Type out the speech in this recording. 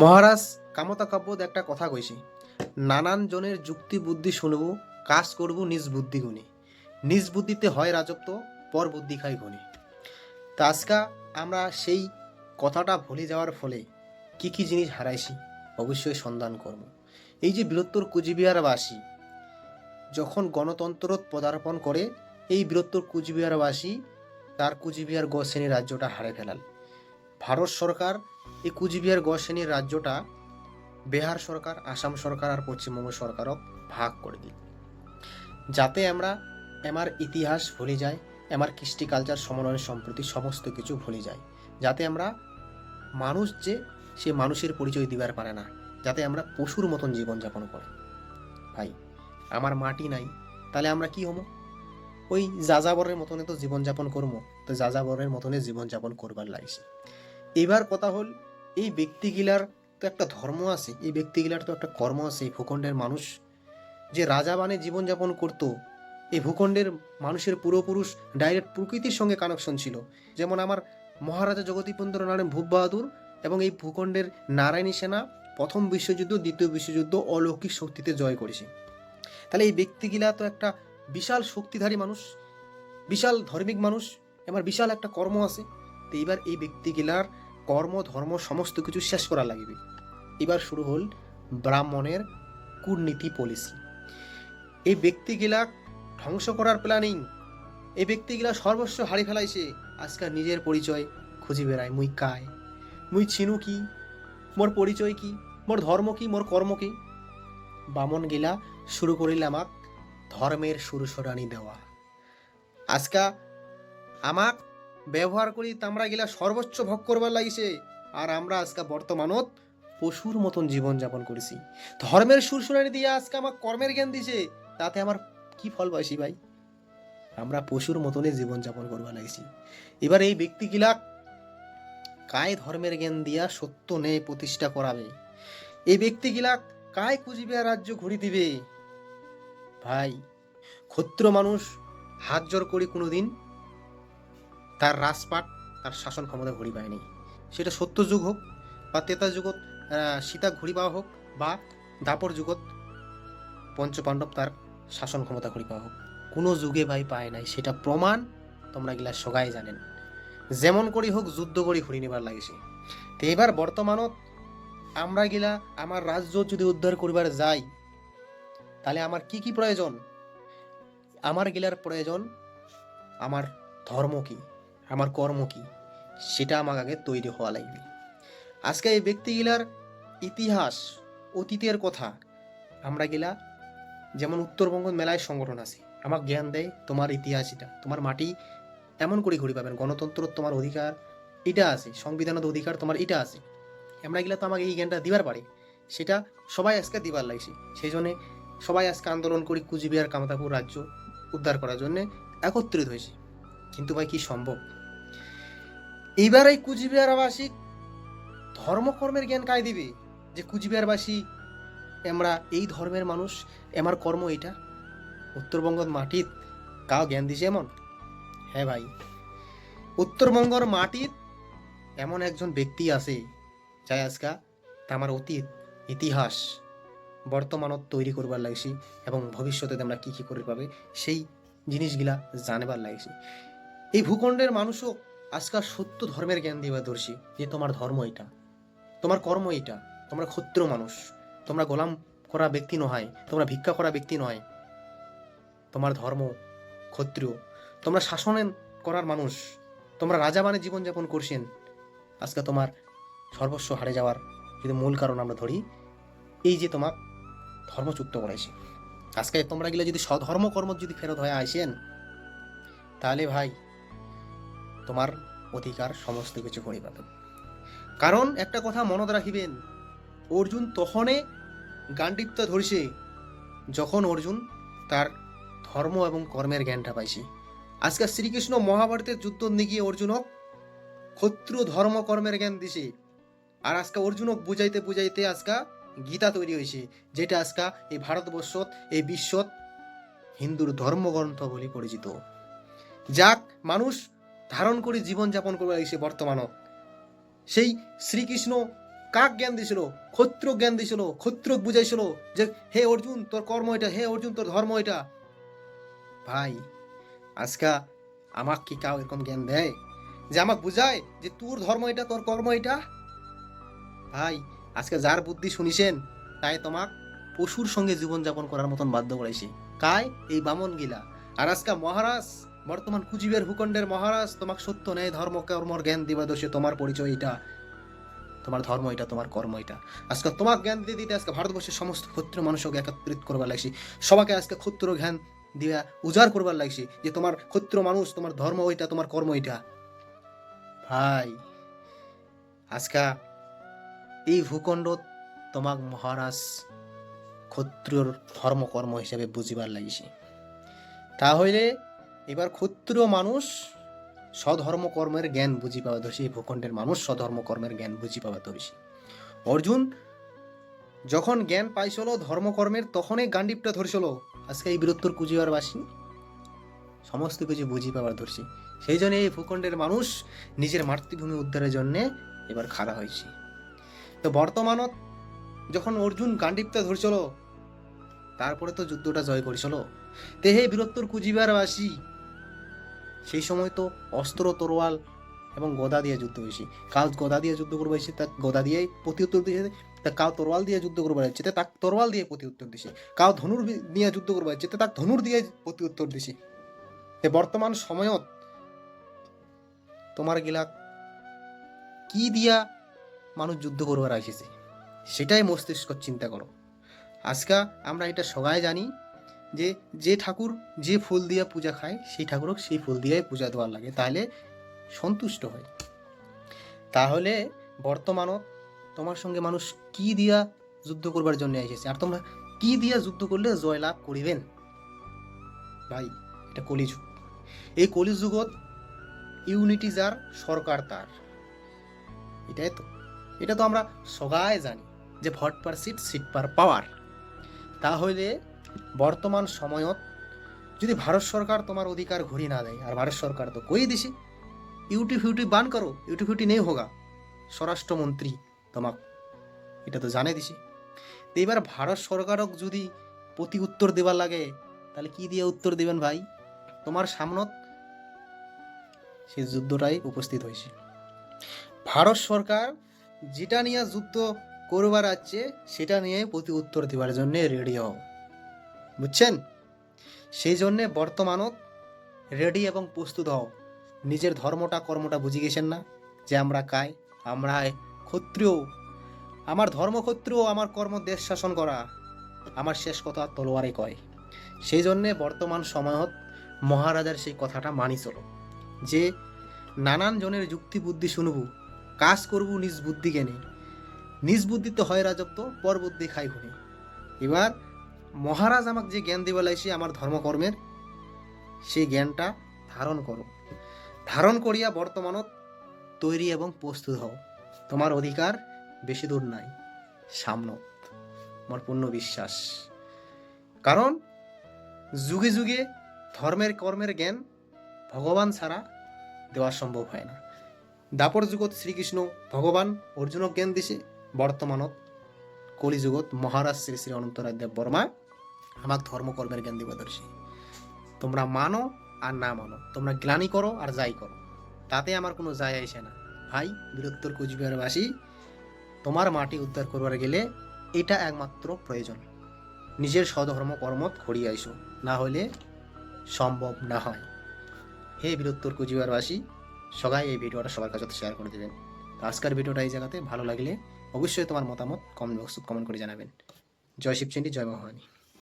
মহারাজ কামতা কাব্যত একটা কথা কইছে। নানান জনের যুক্তি বুদ্ধি শুনব, কাজ করব নিজ বুদ্ধি গুণে। নিজ বুদ্ধিতে হয় রাজত্ব, পর বুদ্ধি খাই গুণে তা আজকা আমরা সেই কথাটা ভুলে যাওয়ার ফলে কি কি জিনিস হারাইছি, অবশ্যই সন্ধান করব। এই যে বৃহত্তর কুচবিহারবাসী, যখন গণতন্ত্র পদার্পণ করে, এই বৃহত্তর কুচবিহারবাসী তার কুচবিহার গ শ্রেণির রাজ্যটা হারে ফেলাল। ভারত সরকার এই কুচবিহার গ শ্রেণির রাজ্যটা বিহার সরকার, আসাম সরকার আর পশ্চিমবঙ্গ সরকারও ভাগ করে দিল। যাতে আমরা আমার ইতিহাস ভুলে যাই, আমার কৃষ্টি কালচার সমন্বয় সম্প্রতি সমস্ত কিছু ভুলে যাই, যাতে আমরা মানুষ যে, সে মানুষের পরিচয় দিবার পারে না, যাতে আমরা পশুর মতন জীবনযাপন করে। ভাই, আমার মাটি নাই, তাহলে আমরা কি হব? ওই যাযাবরের মতনে তো জীবনযাপন করব, তো যাযাবরের মতনে জীবনযাপন করবার লাগছে। এবার কথা হল, এই ব্যক্তিগিলার তো একটা ধর্ম আছে, এই ব্যক্তিগিলার তো একটা কর্ম আছে, এই ভূখণ্ডের মানুষ। যে রাজা বানে জীবনযাপন করত, এই ভূখণ্ডের মানুষের পূর্বপুরুষ ডাইরেক্ট প্রকৃতির সঙ্গে কানেকশন ছিল। যেমন আমার মহারাজা জগদীপেন্দ্র নারায়ণ ভূপ বাহাদুর এবং এই ভূখণ্ডের নারায়ণী সেনা প্রথম বিশ্বযুদ্ধ, দ্বিতীয় বিশ্বযুদ্ধ অলৌকিক শক্তিতে জয় করেছে। তাহলে এই ব্যক্তিগিলা তো একটা বিশাল শক্তিধারী মানুষ, বিশাল ধার্মিক মানুষ আমার বিশাল একটা কর্ম আছে। তো এইবার এই ব্যক্তিগিলার কর্ম, ধর্ম, সমস্ত কিছু শেষ করা লাগবে। এবার শুরু হল ব্রাহ্মণের কূটনীতি পলিসি এই ব্যক্তিগিলা ধ্বংস করার প্ল্যানিং এই ব্যক্তিগিলা সর্বস্ব হারি ফেলাইছে। আজকাল নিজের পরিচয় খুঁজে বেড়ায়। মুই কায় মুই চিনু কি? মোর পরিচয় কি? মোর ধর্ম কি? মোর কর্ম কি? বামন গিলা শুরু করিল আমাক ধর্মের সুরসরানি দেওয়া। আজকা আমাক ব্যবহার করি তামরা গিলা সর্বোচ্চ ভোগ করবার লাগিছে। আর আমরা আজকে বর্তমানত পশুর মতন জীবনযাপন করেছি। ধর্মের সুর শুনানি দিয়ে আজকে আমার কর্মের জ্ঞান দিছে, তাতে আমার কি ফল পাইছি ভাই? আমরা পশুর মতনই জীবনযাপন করবার লাগছি। এবার এই ব্যক্তিগুলা কায় ধর্মের জ্ঞান দিয়া সত্য নেই প্রতিষ্ঠা করাবে? এই ব্যক্তিগুলা কায় কুচবিহার রাজ্য ঘুরি দিবে? ভাই ক্ষত্র মানুষ হাত জোর করি কোনোদিন তার রাজপাট, তার শাসন ক্ষমতা ঘুরি পায়নি সেটা সত্য যুগ হোক বা তেতা যুগত সীতা ঘুরি পাওয়া হোক বা দাপর যুগত পঞ্চপাণ্ডব তার শাসন ক্ষমতা ঘুরি পাওয়া হোক। কোনো যুগে ভাই পায় নাই। সেটা প্রমাণ তোমরা গিলা সগাই জানেন। যেমন করি হোক, যুদ্ধ করি ঘুরি নিবার লাগিছে তো এবার বর্তমানত আমরা গিলা আমার রাজ্য যদি উদ্ধার করিবার যাই, তাহলে আমার কি কি প্রয়োজন? আমার গিলার প্রয়োজন, আমার ধর্ম কি? আমার কর্ম কি? সেটা আমার আগে তৈরি হওয়া লাগবে। আজকে এই ব্যক্তিগুলার ইতিহাস, অতীতের কথা, আমরা গেলা যেমন উত্তরবঙ্গ মেলায় সংগঠন আছে আমার জ্ঞান দেয় তোমার ইতিহাস এটা, তোমার মাটি এমন করে ঘুরি পাবেন, গণতন্ত্র তোমার অধিকার এটা আছে সংবিধানত অধিকার তোমার এটা আছে। আমরা গেলে তো আমাকে এই জ্ঞানটা দিবার পারে, সেটা সবাই আজকে দিবার লাগছে সেই জন্যে সবাই আজকে আন্দোলন করি কুচবিহার, কামতাপুর রাজ্য উদ্ধার করার জন্যে একত্রিত হয়েছে। কিন্তু ভাই, কি সম্ভব? এইবার এই কুচবিহারবাসী ধর্মকর্মের জ্ঞান কায় দিবে যে কুচবিহারবাসী, আমরা এই ধর্মের মানুষ, আমার কর্ম এটা। উত্তরবঙ্গর মাটিত কাও জ্ঞান দিছে এমন? হ্যাঁ ভাই। উত্তরবঙ্গর মাটিত এমন একজন ব্যক্তি আছে, যাই আজকা আমার অতীত, ইতিহাস বর্তমানত তৈরি করবার লাগছি এবং ভবিষ্যতে আমরা কি কি করে পাবে, সেই জিনিসগুলা জানবার লাগছি। এই ভূখণ্ডের মানুষও আজকাল সত্য ধর্মের জ্ঞান দিবা ধরছি যে তোমার ধর্ম এটা। তোমার কর্ম এটা। তোমরা ক্ষুদ্র মানুষ। তোমরা গোলাম করা ব্যক্তি নয়, তোমরা ভিক্ষা করা ব্যক্তি নয়। তোমার ধর্ম ক্ষত্রিয়। তোমরা শাসন করার মানুষ। তোমরা রাজা মানে জীবনযাপন করছেন। আজকে তোমার সর্বস্ব হারে যাওয়ার যদি মূল কারণ আমরা ধরি, এই যে তোমার ধর্মচ্যুত করাইছে। আজকে তোমরা গেলে যদি স্বধর্ম কর্ম যদি ফেরত হয়ে আসেন তাহলে ভাই তোমার অধিকার সমস্ত কিছু করে পাবেন কারণ একটা কথা মনত রাখিবেন, অর্জুন তখনে গান্ডিপ্ত ধরছে, যখন অর্জুন তার ধর্ম এবং কর্মের জ্ঞানটা পাইছে। আজকে শ্রীকৃষ্ণ মহাভারতের যুদ্ধ নিয়ে অর্জুনক ক্ষত্রিয় ধর্ম কর্মের জ্ঞান দিছে। আর আজকে অর্জুনক বুঝাইতে বুঝাইতে আজকা গীতা তৈরি হয়েছে যেটা আজকা এই ভারতবর্ষত, এই বিশ্বত হিন্দুর ধর্মগ্রন্থ বলে পরিচিত। যাক, মানুষ ধারণ করে জীবনযাপন করবে লাগছে বর্তমানত সেই শ্রীকৃষ্ণ কাক জ্ঞান দিছিল, ক্ষত্র জ্ঞান দিছিল ক্ষত্র বুঝাইছিল যে, হে অর্জুন, তোর কর্ম এটা, হে অর্জুন, তোর ধর্ম এটা। ভাই, আজকা আমাক কি কাউ এরকম জ্ঞান দেয়? যে আমাক বুঝায় যে, তোর ধর্ম এটা, তোর কর্ম এটা? ভাই, আজকে যার বুদ্ধি শুনিছেন, তাই তোমাক পশুর সঙ্গে জীবনযাপন করার মতন বাধ্য করাইছি। কায় এই বামন গিলা আর আজকে মহারাজ বর্তমান কুজিবের ভূখণ্ডের মহারাজ, তোমাক সত্য নেই ধর্ম কর্মর জ্ঞান দিবা দোষে তোমার পরিচয় এটা তোমার ধর্ম এটা তোমার কর্ম এটা আজকে তোমার জ্ঞান দিতে দিতে আজকে ভারতবর্ষের সমস্ত ক্ষত্র মানুষকে একত্রিত করবার লাগছি। সবাইকে আজকে ক্ষত্র জ্ঞান দিয়া উজাড় করবার লাগছি যে তোমার ক্ষত্র মানুষ, তোমার ধর্ম ওইটা তোমার কর্ম এটা ভাই, আজকা এই ভূখণ্ড তোমাক মহারাজ ক্ষত্রিয়র ধর্ম, কর্ম হিসেবে বুঝিবার লাগিছে। তাহলে এবার ক্ষুদ্র মানুষ স্বধর্ম কর্মের জ্ঞান বুঝি পাওয়া ধরছে এই ভূখণ্ডের মানুষ স্বধর্ম কর্মের জ্ঞান বুঝি পাওয়া ধরছে অর্জুন, যখন জ্ঞান পাইছিল ধর্মকর্মের, তখনই গান্ডিপটা ধরছিল। আজকে এই বীরত্বর কুজিবার বাসী সমস্ত কিছু বুঝি পাওয়ার ধরছি। সেই জন্য এই ভূখণ্ডের মানুষ নিজের মাতৃভূমি উদ্ধারের জন্যে এবার খাড়া হয়েছে। তো বর্তমানত যখন অর্জুন গান্ডিপটা ধরছিল, তারপরে তো যুদ্ধটা জয় করেছিল। তে হে বীরত্তর কুজিবার বাসী সেই সময় তো অস্ত্র, তরোয়াল এবং গদা দিয়ে যুদ্ধ হয়েছি। কাল গদা দিয়ে যুদ্ধ করবে এসে তা গদা দিয়েই প্রতি উত্তর দিয়েছে, তা কাউ তরোয়াল দিয়ে যুদ্ধ করবে যাচ্ছে তাক তরোয়াল দিয়ে প্রতি উত্তর দিছে কাউ ধনুর নিয়ে যুদ্ধ করবে যাচ্ছে তাক ধনুর দিয়ে প্রতি উত্তর দিছে তে বর্তমান সময়ত তোমার গিলা কি দিয়া মানুষ যুদ্ধ করবার আসিছে? সেটাই মস্তিষ্ক চিন্তা করো। আজকা আমরা এটা সবাই জানি যে যে ঠাকুর যে ফুল দিয়া পূজা খায়, সেই ঠাকুরক সেই ফুল দিয়াই পূজা দেওয়ার লাগে। তাহলে সন্তুষ্ট হয়। তাহলে বর্তমানত তোমার সঙ্গে মানুষ কি দিয়া যুদ্ধ করবার জন্য এসেছে? আর তোমরা কি দিয়া যুদ্ধ করলে জয় লাভ করিবেন? ভাই, এটা কলিযুগ। এই কলিযুগত ইউনিটি যার, সরকার তার। এটাই তো। এটা তো আমরা সবাই জানি যে ভট পার সিট সিট পার পাওয়ার। তাহলে বর্তমান সময়ত যদি ভারত সরকার তোমার অধিকার ঘুরি না দেয়, আর ভারত সরকার তো কই দিছি ইউটিউব ইউটিউব বান করো ইউটিউব ইউটি নেই হোগা। স্বরাষ্ট্রমন্ত্রী তোমাক, এটা তো জানে দিছি। তো এবার ভারত সরকারক যদি প্রতি উত্তর দেবার লাগে, তাহলে কি দিয়ে উত্তর দেবেন ভাই? তোমার সামনত সেই যুদ্ধটাই উপস্থিত হয়েছে। ভারত সরকার যেটা নিয়ে যুদ্ধ করবার আছে, সেটা নিয়ে প্রতি উত্তর দেওয়ার জন্য রেডি হও। বুঝছেন? সেই জন্যে বর্তমানত রেডি এবং প্রস্তুত হও। নিজের ধর্মটা, কর্মটা বুঝে গেছেন না? যে আমরা কাই, আমরা ক্ষত্রিয়। আমার ধর্ম ক্ষত্রিয় আমার কর্ম দেশ শাসন করা। আমার শেষ কথা তলোয়ারে কয়। সেই জন্যে বর্তমান সময়ত মহারাজার সেই কথাটা মানি চলো। যে নানান জনের যুক্তি বুদ্ধি শুনবু, কাজ করবু নিজ বুদ্ধি জ্ঞানে নিজ বুদ্ধি তো হয় রাজত্ব পর বুদ্ধি খাই এবার মহারাজ আমাকে যে জ্ঞান দিবে লাইছে আমার ধর্মকর্মের সেই জ্ঞানটা ধারণ করো। ধারণ করিয়া বর্তমানত তৈরি এবং প্রস্তুত হও। তোমার অধিকার বেশি দূর নাই সামনত আমার পূর্ণ বিশ্বাস। কারণ যুগে যুগে ধর্মের কর্মের জ্ঞান ভগবান ছাড়া দেওয়া সম্ভব হয় না। দাপর যুগত শ্রীকৃষ্ণ ভগবান অর্জুনক জ্ঞান দিছে, বর্তমানত কলিযুগত মহারাজ শ্রী শ্রী অনন্তরাজ দেব বর্মা আমাক ধর্মকর্মের জ্ঞান দিবা দর্শী তোমরা মানো আর না মানো, তোমরা গ্লানি করো আর যাই করো। তাতে আমার কোনো যায় আসে না। ভাই বীরত্তর কুচবিহারবাসী তোমার মাটি উদ্ধার করবার গেলে এটা একমাত্র প্রয়োজন। নিজের স্বধর্ম কর্মত খড়িয়ে আইসো, না হলে সম্ভব না হয়। হে বীরত্তর কুচবিহারবাসী সবাই এই ভিডিওটা সবার কাছে শেয়ার করে দেবেন। আজকের ভিডিওটা এই জায়গাতে। ভালো লাগলে অবশ্যই তোমার মতামত কমেন্ট বক্সে কমেন্ট করে জানাবেন। জয় শিবচন্ডী, জয় মহানী